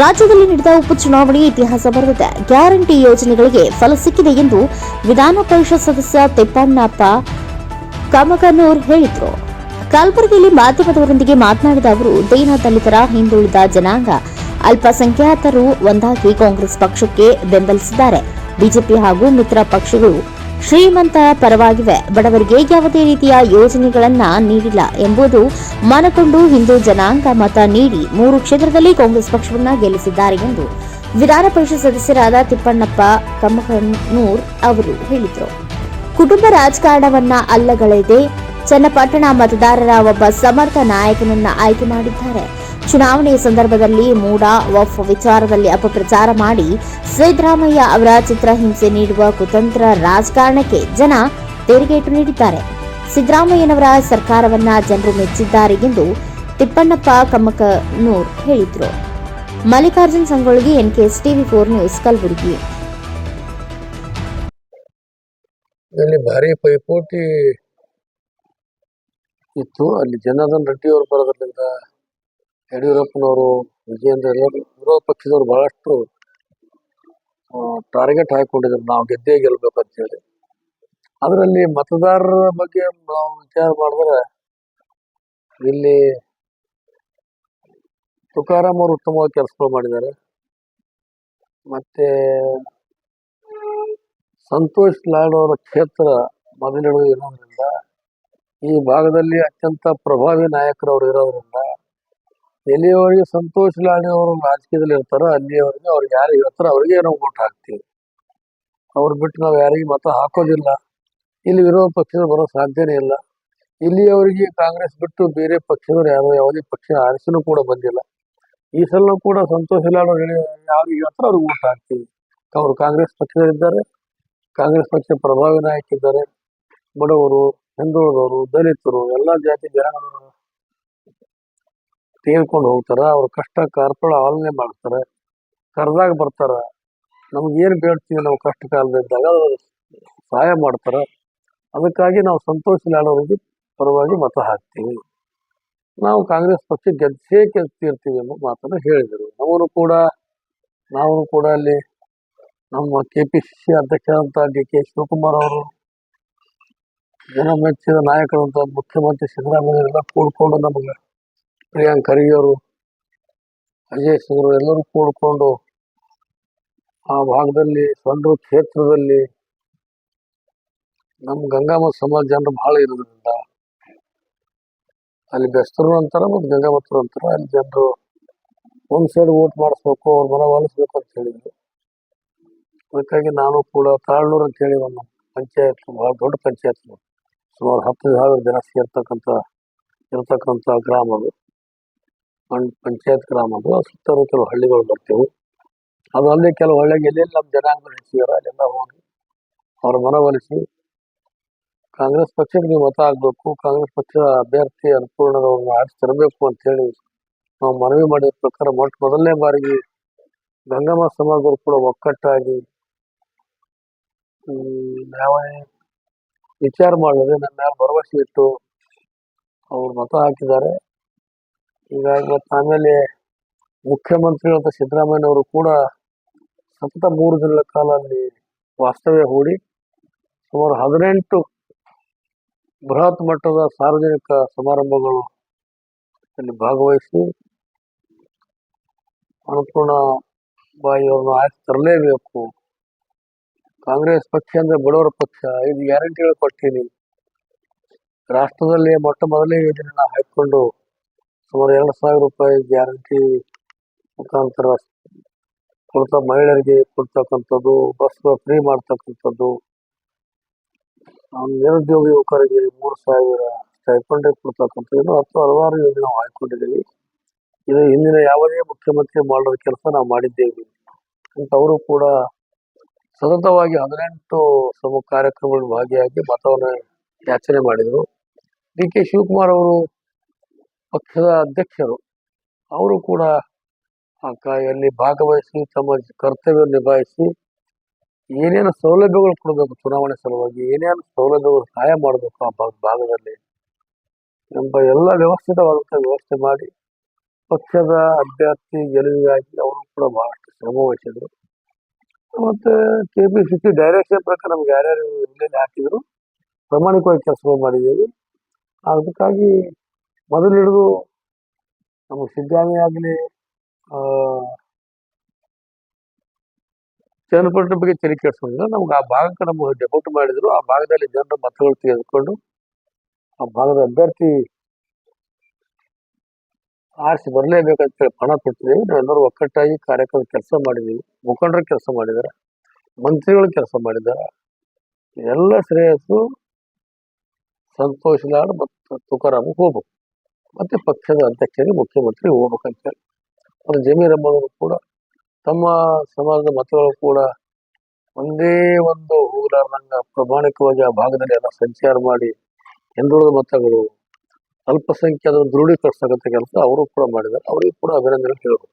ರಾಜ್ಯದಲ್ಲಿ ನಡೆದ ಉಪಚುನಾವಣೆ ಇತಿಹಾಸ ಬರೆದಿದೆ. ಗ್ಯಾರಂಟಿ ಯೋಜನೆಗಳಿಗೆ ಫಲ ಸಿಕ್ಕಿದೆ ಎಂದು ವಿಧಾನ ಪರಿಷತ್ ಸದಸ್ಯ ತಿಪ್ಪಣ್ಣಪ್ಪ ಕಮಕನೂರ್ ಹೇಳಿದರು. ಕಲಬುರಗಿಯಲ್ಲಿ ಮಾಧ್ಯಮದವರೊಂದಿಗೆ ಮಾತನಾಡಿದ ಅವರು, ದೀನ ದಲಿತರ ಹಿಂದುಳಿದ ಜನಾಂಗ ಅಲ್ಪಸಂಖ್ಯಾತರು ಒಂದಾಗಿ ಕಾಂಗ್ರೆಸ್ ಪಕ್ಷಕ್ಕೆ ಬೆಂಬಲಿಸಿದ್ದಾರೆ. ಬಿಜೆಪಿ ಹಾಗೂ ಮಿತ್ರ ಪಕ್ಷಗಳು ಶ್ರೀಮಂತ ಪರವಾಗಿವೆ. ಬಡವರಿಗೆ ಯಾವುದೇ ರೀತಿಯ ಯೋಜನೆಗಳನ್ನ ನೀಡಿಲ್ಲ ಎಂಬುದು ಮನಕೊಂಡು ಹಿಂದೂ ಜನಾಂಗ ಮತ ನೀಡಿ ಮೂರು ಕ್ಷೇತ್ರದಲ್ಲಿ ಕಾಂಗ್ರೆಸ್ ಪಕ್ಷವನ್ನ ಗೆಲ್ಲಿಸಿದ್ದಾರೆ ಎಂದು ವಿಧಾನ ಪರಿಷತ್ ಸದಸ್ಯರಾದ ತಿಪ್ಪಣ್ಣಪ್ಪ ಕಮ್ಮಕನೂರ್ ಅವರು ಹೇಳಿದರು. ಕುಟುಂಬ ರಾಜಕಾರಣವನ್ನ ಅಲ್ಲಗಳೆದೆ, ಚನ್ನಪಟ್ಟಣ ಮತದಾರರ ಒಬ್ಬ ಸಮರ್ಥ ನಾಯಕನನ್ನ ಆಯ್ಕೆ ಮಾಡಿದ್ದಾರೆ. ಚುನಾವಣೆಯ ಸಂದರ್ಭದಲ್ಲಿ ಮೂಡ ವಫ್ ವಿಚಾರದಲ್ಲಿ ಅಪಪ್ರಚಾರ ಮಾಡಿ ಸಿದ್ದರಾಮಯ್ಯ ಅವರ ಚಿತ್ರಹಿಂಸೆ ನೀಡುವ ಕುತಂತ್ರ ರಾಜಕಾರಣಕ್ಕೆ ಜನ ತೆರಿಗೇಟು ನೀಡಿದ್ದಾರೆ. ಸಿದ್ದರಾಮಯ್ಯನವರ ಸರ್ಕಾರವನ್ನ ಜನರು ಮೆಚ್ಚಿದ್ದಾರೆ ಎಂದು ತಿಪ್ಪಣ್ಣಪ್ಪ ಕಮ್ಮಕನೂರ್ ಹೇಳಿದರು. Mallikarjun Sangolagi NKS TV four news, Kalaburagi. ಇಲ್ಲಿ ಭಾರಿ ಪೈಪೋಟಿ ಇತ್ತು. ಅಲ್ಲಿ ಜನಾರ್ದನ್ ರೆಡ್ಡಿ ಅವರು ಬರೋದ್ರಿಂದ ಯಡಿಯೂರಪ್ಪನವರು, ವಿಜಯೇಂದ್ರ ಎಲ್ಲರೂ ವಿರೋಧ ಪಕ್ಷದವರು ಬಹಳಷ್ಟು ಟಾರ್ಗೆಟ್ ಹಾಕಿಕೊಂಡಿದ್ದಾರೆ ನಾವು ಗೆದ್ದೇ ಗೆಲ್ಲಬೇಕು ಅಂತ ಹೇಳಿ ಅದರಲ್ಲಿ ಮತದಾರರ ಬಗ್ಗೆ ನಾವು ವಿಚಾರ ಮಾಡಿದ್ರೆ, ಇಲ್ಲಿ ತುಕಾರಾಮ್ ಅವರು ಉತ್ತಮವಾಗಿ ಕೆಲಸಗಳು ಮಾಡಿದ್ದಾರೆ. ಮತ್ತೆ ಸಂತೋಷ್ ಲಾಡ್ ಅವರ ಕ್ಷೇತ್ರ ಮೊದಲಿಡುವ ಇರೋದ್ರಿಂದ, ಈ ಭಾಗದಲ್ಲಿ ಅತ್ಯಂತ ಪ್ರಭಾವಿ ನಾಯಕರವರು ಇರೋದ್ರಿಂದ ಎಲ್ಲಿಯವರೆಗೆ ಸಂತೋಷ್ ಲಾಣಿ ಅವರು ರಾಜಕೀಯದಲ್ಲಿ ಇರ್ತಾರೋ ಅಲ್ಲಿಯವರೆಗೆ ಅವ್ರಿಗೆ ಯಾರು ಹೇಳ್ತಾರೋ ಅವರಿಗೆ ನಾವು ಓಟ್ ಹಾಕ್ತೀವಿ. ಅವ್ರು ಬಿಟ್ಟು ನಾವು ಯಾರಿಗೆ ಮತ ಹಾಕೋದಿಲ್ಲ. ಇಲ್ಲಿ ವಿರೋಧ ಪಕ್ಷದ ಬರೋ ಸಾಧ್ಯನೇ ಇಲ್ಲ. ಇಲ್ಲಿಯವರೆಗೆ ಕಾಂಗ್ರೆಸ್ ಬಿಟ್ಟು ಬೇರೆ ಪಕ್ಷದವ್ರು ಯಾರು ಯಾವುದೇ ಪಕ್ಷ ಆರಿಸಲು ಕೂಡ ಬಂದಿಲ್ಲ. ಈ ಸಲ ಕೂಡ ಸಂತೋಷ್ ಲಾಡ್ ಅವರು ಯಾರಿಗೆ ಹೇಳ್ತಾರೋ ಅವ್ರಿಗೆ ಓಟ್ ಹಾಕ್ತೀವಿ. ಅವರು ಕಾಂಗ್ರೆಸ್ ಪಕ್ಷದಲ್ಲಿದ್ದಾರೆ. ಕಾಂಗ್ರೆಸ್ ಪಕ್ಷ ಪ್ರಭಾವಿ ನಾಯಕಿದ್ದಾರೆ. ಬಡವರು, ಹಿಂದುಳಿದವರು, ದಲಿತರು, ಎಲ್ಲಾ ಜಾತಿ, ಜನಾಂಗದವರು ತೆಗೆದುಕೊಂಡು ಹೋಗ್ತಾರೆ, ಅವ್ರ ಕಷ್ಟ ಕಾರ್ಪಳ ಆಲನೆ ಮಾಡ್ತಾರೆ, ಕರೆದಾಗ ಬರ್ತಾರೆ. ನಮ್ಗೆ ಏನ್ ಬೇಡ್ತೀವಿ, ನಾವು ಕಷ್ಟ ಕಾಲದಿದ್ದಾಗ ಅವ್ರು ಸಹಾಯ ಮಾಡ್ತಾರೆ. ಅದಕ್ಕಾಗಿ ನಾವು ಸಂತೋಷ ಪರವಾಗಿ ಮತ ಹಾಕ್ತೀವಿ. ನಾವು ಕಾಂಗ್ರೆಸ್ ಪಕ್ಷ ಗೆದ್ದೇ ಗೆದ್ದಿರ್ತೀವಿ ಎಂಬ ಮಾತನ್ನು ಹೇಳಿದರು. ನಾವು ಕೂಡ ನಾವು ಕೂಡ ಅಲ್ಲಿ ನಮ್ಮ ಕೆ ಪಿ ಸಿ ಸಿ ಅಧ್ಯಕ್ಷರಾದಂತ ಡಿ ಕೆ ಶಿವಕುಮಾರ್ ಅವರು, ಜನ ಮೆಚ್ಚಿದ ನಾಯಕರಂತ ಮುಖ್ಯಮಂತ್ರಿ ಸಿದ್ದರಾಮಯ್ಯ ಎಲ್ಲ ಕೂಡ್ಕೊಂಡು ನಮಗೆ ಪ್ರಿಯಾಂಕ್ ಖರ್ಗೆ ಅವರು ಅಜಯ್ ಸಿಂಗ್ ಎಲ್ಲರೂ ಕೂಡಿಕೊಂಡು ಆ ಭಾಗದಲ್ಲಿ ಸೊಂಡ್ರು ಕ್ಷೇತ್ರದಲ್ಲಿ ನಮ್ಮ ಗಂಗಾಮತ ಸಮಾಜ ಜನರು ಬಹಳ ಇರೋದ್ರಿಂದ ಅಲ್ಲಿ ಬೆಸ್ತರು ಅಂತಾರ ಮತ್ತು ಗಂಗಾಮತರು ಅಂತಾರ. ಅಲ್ಲಿ ಜನರು ಒಂದು ಸೈಡ್ ವೋಟ್ ಮಾಡಿಸ್ಬೇಕು, ಅವ್ರ ಮನ ಒಲಿಸ್ಬೇಕು ಅಂತ ಹೇಳಿದ್ರು. ಅದಕ್ಕಾಗಿ ನಾನು ಕೂಡ ತಾಳ್ನೂರು ಅಂತ ಹೇಳಿ ಒಂದು ಪಂಚಾಯತ್, ಬಹಳ ದೊಡ್ಡ ಪಂಚಾಯತ್. ಸುಮಾರು ಹತ್ತು ಸಾವಿರ ಜನ ಸೇರ್ತಕ್ಕಂಥ, ಇರತಕ್ಕಂಥ ಗ್ರಾಮ ಅದು. ಪಂ- ಪಂಚಾಯತ್ ಗ್ರಾಮ ಅದು ಸುತ್ತಲೂ ಕೆಲವು ಹಳ್ಳಿಗಳು ಬರ್ತೇವೆ. ಅದು ಅಲ್ಲದೆ ಕೆಲವು ಹಳ್ಳಿಗೆ ಎಲ್ಲೆಲ್ಲಿ ನಮ್ಮ ಜನಾಂಗ ಹೆಚ್ಚಿದಾರ ಅಲ್ಲೆಲ್ಲ ಹೋಗಿ ಅವ್ರ ಮನವೊಲಿಸಿ ಕಾಂಗ್ರೆಸ್ ಪಕ್ಷಕ್ಕೆ ನೀವು ಮತ ಆಗಬೇಕು ಕಾಂಗ್ರೆಸ್ ಪಕ್ಷದ ಅಭ್ಯರ್ಥಿ ಅನುಪೂರ್ಣದವ್ರನ್ನ ಆಡಿಸಿ ತರಬೇಕು ಅಂತ ಹೇಳಿ ನಾವು ಮನವಿ ಮಾಡಿದ ಪ್ರಕಾರ ಮೊಟ್ಟ ಮೊದಲನೇ ಬಾರಿಗೆ ಗಂಗಮ್ಮ ಸಮಾಜದವರು ಕೂಡ ಒಕ್ಕಟ್ಟಾಗಿ ವಿಚಾರ ಮಾಡಿದ್ರೆ ನನ್ನ ಮೇಲೆ ಭರವಸೆ ಇಟ್ಟು ಅವ್ರು ಮತ ಹಾಕಿದ್ದಾರೆ. ಹೀಗಾಗಿ ಮತ್ತೆ ಆಮೇಲೆ ಮುಖ್ಯಮಂತ್ರಿಗಳಾದ ಸಿದ್ದರಾಮಯ್ಯನವರು ಕೂಡ ಸತತ ಮೂರು ದಿನಗಳ ಕಾಲ ಅಲ್ಲಿ ವಾಸ್ತವ್ಯ ಹೂಡಿ ಸುಮಾರು ಹದಿನೆಂಟು ಬೃಹತ್ ಮಟ್ಟದ ಸಾರ್ವಜನಿಕ ಸಮಾರಂಭಗಳು ಅಲ್ಲಿ ಭಾಗವಹಿಸಿ ಅನ್ನಪೂರ್ಣ ಬಾಯಿ ಅವ್ರನ್ನ ತರಲೇಬೇಕು. ಕಾಂಗ್ರೆಸ್ ಪಕ್ಷ ಅಂದ್ರೆ ಬಡವರ ಪಕ್ಷ, ಇದು ಗ್ಯಾರಂಟಿಗಳು ಕೊಡ್ತೀನಿ ರಾಷ್ಟ್ರದಲ್ಲಿ ಮೊಟ್ಟ ಮೊದಲನೇ ಯೋಜನೆ ಹಾಕಿಕೊಂಡು ಸುಮಾರು ಎರಡು ಸಾವಿರ ರೂಪಾಯಿ ಗ್ಯಾರಂಟಿ ಮುಖಾಂತರ ಕೊಡ್ತಾ, ಮಹಿಳೆಯರಿಗೆ ಕೊಡ್ತಕ್ಕಂಥದ್ದು ಬಸ್ ಫ್ರೀ ಮಾಡ್ತಕ್ಕಂಥದ್ದು. ನಿರುದ್ಯೋಗ ಯುವಕರಿಗೆ ಮೂರು ಸಾವಿರ ಸ್ಟೈಪಂಡ್ ಕೊಡ್ತಕ್ಕಂಥದ್ದು. ಇನ್ನು ಹತ್ತು ಹಲವಾರು ಯೋಜನೆ ನಾವು ಹಾಕೊಂಡಿದ್ದೀವಿ ಇದು ಹಿಂದಿನ ಯಾವುದೇ ಮುಖ್ಯಮಂತ್ರಿ ಮಾಡೋ ಕೆಲಸ ನಾವು ಮಾಡಿದ್ದೇವೆ ಅಂತ ಅವರು ಕೂಡ ಸತತವಾಗಿ ಹದಿನೆಂಟು ಸಮ ಕಾರ್ಯಕ್ರಮಗಳು ಭಾಗಿಯಾಗಿ ಮತವನ್ನು ಯಾಚನೆ ಮಾಡಿದರು. ಡಿ ಕೆ ಶಿವಕುಮಾರ್ ಅವರು ಪಕ್ಷದ ಅಧ್ಯಕ್ಷರು, ಅವರು ಕೂಡ ಆ ಕಾರ್ಯಲ್ಲಿ ಭಾಗವಹಿಸಿ ತಮ್ಮ ಕರ್ತವ್ಯ ನಿಭಾಯಿಸಿ ಏನೇನು ಸೌಲಭ್ಯಗಳು ಕೊಡಬೇಕು ಚುನಾವಣೆ ಸಲುವಾಗಿ, ಏನೇನು ಸೌಲಭ್ಯಗಳು ಸಹಾಯ ಮಾಡಬೇಕು ಆ ಭಾಗ- ಭಾಗದಲ್ಲಿ ಎಂಬ ಎಲ್ಲ ವ್ಯವಸ್ಥಿತವಾದಂಥ ವ್ಯವಸ್ಥೆ ಮಾಡಿ ಪಕ್ಷದ ಅಭ್ಯರ್ಥಿ ಗೆಲುವಿಗಾಗಿ ಅವರು ಕೂಡ ಬಹಳಷ್ಟು ಶ್ರಮ ವಹಿಸಿದ್ರು. ಮತ್ತು K P C C direction ಪ್ರಕಾರ ನಮ್ಗೆ ಯಾರ್ಯಾರು ಎಲ್ಲೆಲ್ಲಿ ಹಾಕಿದ್ರು, ಪ್ರಾಮಾಣಿಕವಾಗಿ ಕೆಲಸಗಳು ಮಾಡಿದ್ದೀವಿ. ಅದಕ್ಕಾಗಿ ಮೊದಲು ಹಿಡಿದು ನಮಗೆ ಸಿದ್ದರಾಮಯ್ಯ ಆಗಲಿ ಚನ್ನಪಟ್ಟಣ ಬಗ್ಗೆ ತಲೆ ಕೆಡಿಸ್ಕೊಂಡಿಲ್ಲ. ನಮ್ಗೆ ಆ ಭಾಗಕ್ಕೆ ನಮಗೆ ಡೆಪೋಟ್ ಮಾಡಿದ್ರು. ಆ ಭಾಗದಲ್ಲಿ ಜನರು ಮತಗಳು ತೆಗೆದುಕೊಂಡು ಆ ಭಾಗದ ಅಭ್ಯರ್ಥಿ ಆರಿಸಿ ಬರಲೇಬೇಕಂತೇಳಿ ಪಣ ಕೊಟ್ಟಿದ್ದೀವಿ ನಾವೆಲ್ಲರೂ ಒಕ್ಕಟ್ಟಾಗಿ ಕಾರ್ಯಕ್ರಮ ಕೆಲಸ ಮಾಡಿದ್ದೀವಿ. ಮುಖಂಡರು ಕೆಲಸ ಮಾಡಿದ್ದಾರೆ. ಮಂತ್ರಿಗಳು ಕೆಲಸ ಮಾಡಿದ್ದಾರೆ. ಎಲ್ಲ ಶ್ರೇಯಸ್ಸು ಸಂತೋಷ್ ಮತ್ತು ತುಕಾರಾಮ್ ಹೋಗ್ಬೇಕು. ಮತ್ತೆ ಪಕ್ಷದ ಅಧ್ಯಕ್ಷರಿಗೆ ಮುಖ್ಯಮಂತ್ರಿ ಹೋಗ್ಬೇಕಂತೇಳಿ ಅದು ಜಮೀರ್ ಅಹಮದ್ ಕೂಡ, ತಮ್ಮ ಸಮಾಜದ ಮತಗಳು ಕೂಡ ಒಂದೇ ಒಂದು ಹೋಗಲಾರ್ದಂಗ ಪ್ರಾಮಾಣಿಕವಾಗಿ ಆ ಭಾಗದಲ್ಲಿ ಎಲ್ಲ ಸಂಚಾರ ಮಾಡಿ ಹಿಂದುಳಿದ ಮತಗಳು ಅಲ್ಪಸಂಖ್ಯಾತ ದೃಢೀಕರಿಸ್ತಕ್ಕಂಥ ಕೆಲಸ ಅವರು ಕೂಡ ಮಾಡಿದ್ದಾರೆ. ಅವರಿಗೆ ಕೂಡ ಅಭಿನಂದನೆ ಹೇಳಬೇಕು